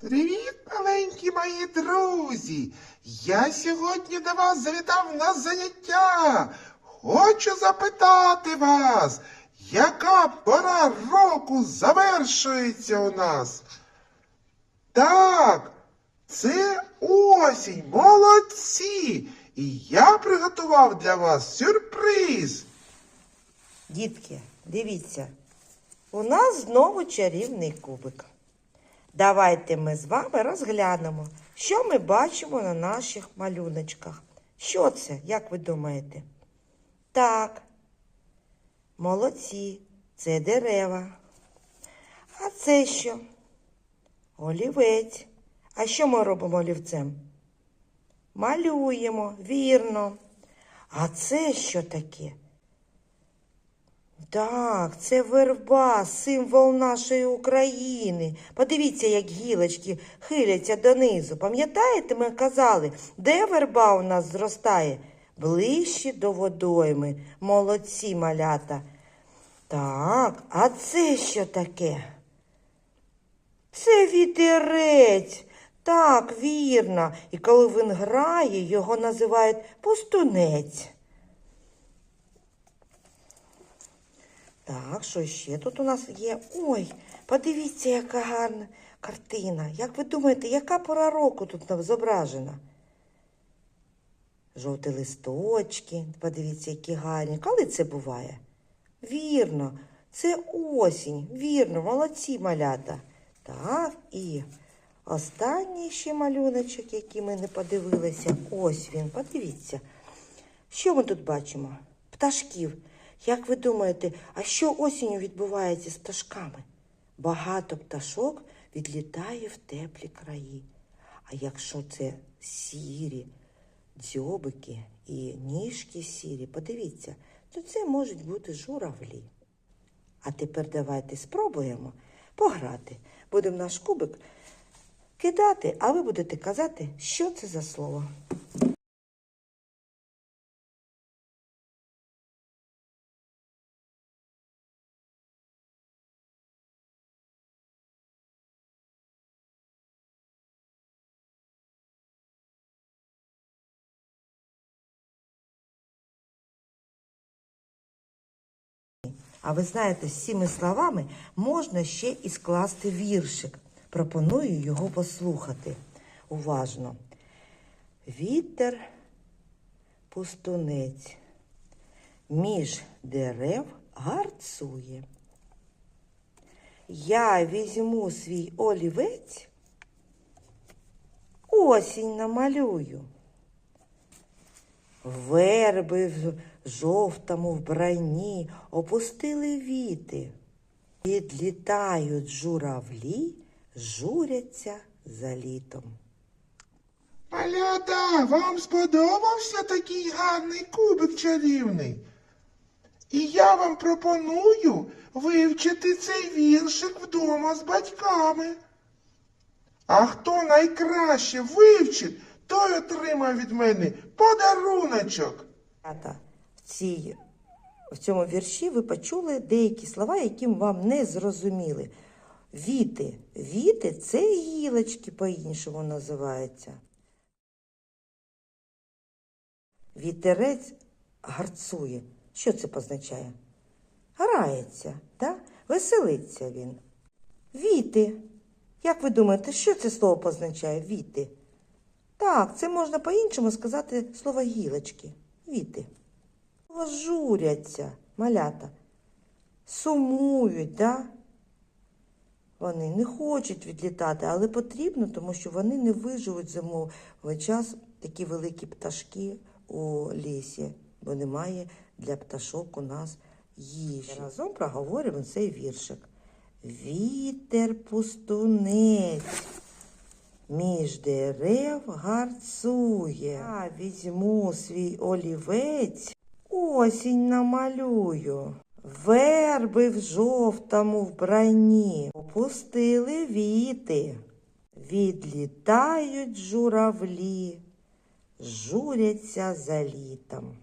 Привіт, маленькі мої друзі! Я сьогодні до вас завітав на заняття. Хочу запитати вас, яка пора року завершується у нас? Так, це осінь, молодці! І я приготував для вас сюрприз. Дітки, дивіться, у нас знову чарівний кубик. Давайте ми з вами розглянемо, що ми бачимо на наших малюночках. Що це, як ви думаєте? Так, молодці, це дерева. А це що? Олівець. А що ми робимо олівцем? Малюємо, вірно. А це що таке? Так, це верба, символ нашої України. Подивіться, як гілочки хиляться донизу. Пам'ятаєте, ми казали, де верба у нас зростає? Ближче до водойми. Молодці малята. Так, а це що таке? Це вітерець. Так, вірно. І коли він грає, його називають пустунець. Так, що ще тут у нас є? Ой, подивіться, яка гарна картина. Як ви думаєте, яка пора року тут зображена? Жовті листочки, подивіться, які гарні. Коли це буває? Вірно, це осінь. Вірно, молодці малята. Так, і останній ще малюночок, який ми не подивилися. Ось він, подивіться. Що ми тут бачимо? Пташків. Як ви думаєте, а що осінню відбувається з пташками? Багато пташок відлітає в теплі краї. А якщо це сірі дзьобики і ніжки сірі, подивіться, то це можуть бути журавлі. А тепер давайте спробуємо пограти. Будемо наш кубик кидати, а ви будете казати, що це за слово. А ви знаєте, з цими словами можна ще і скласти віршик. Пропоную його послухати уважно. Вітер пустунець між дерев гарцує. Я візьму свій олівець, осінь намалюю. Верби в жовтому вбранні опустили віти. Підлітають журавлі, журяться за літом. Малята, вам сподобався такий гарний кубик чарівний? І я вам пропоную вивчити цей віршик вдома з батьками. А хто найкраще вивчить, той отримає від мене подаруночок. В, цій, в цьому вірші ви почули деякі слова, які вам не зрозуміли. Віти. Віти це гілочки по-іншому називаються. Вітерець гарцує. Що це позначає? Грається, да? веселиться він. Віти. Як ви думаєте, що це слово позначає? Віти? Так, це можна по-іншому сказати слово гілочки. Віти. Журяться, малята. Сумують, да? Вони не хочуть відлітати, але потрібно, тому що вони не виживуть зимовий час такі великі пташки у лісі, бо немає для пташок у нас їжі. Разом проговоримо цей віршик. Вітер пустунець. Між дерев гарцує. Я візьму свій олівець, осінь намалюю. Верби в жовтому вбранні опустили віти. Відлітають журавлі, журяться за літом.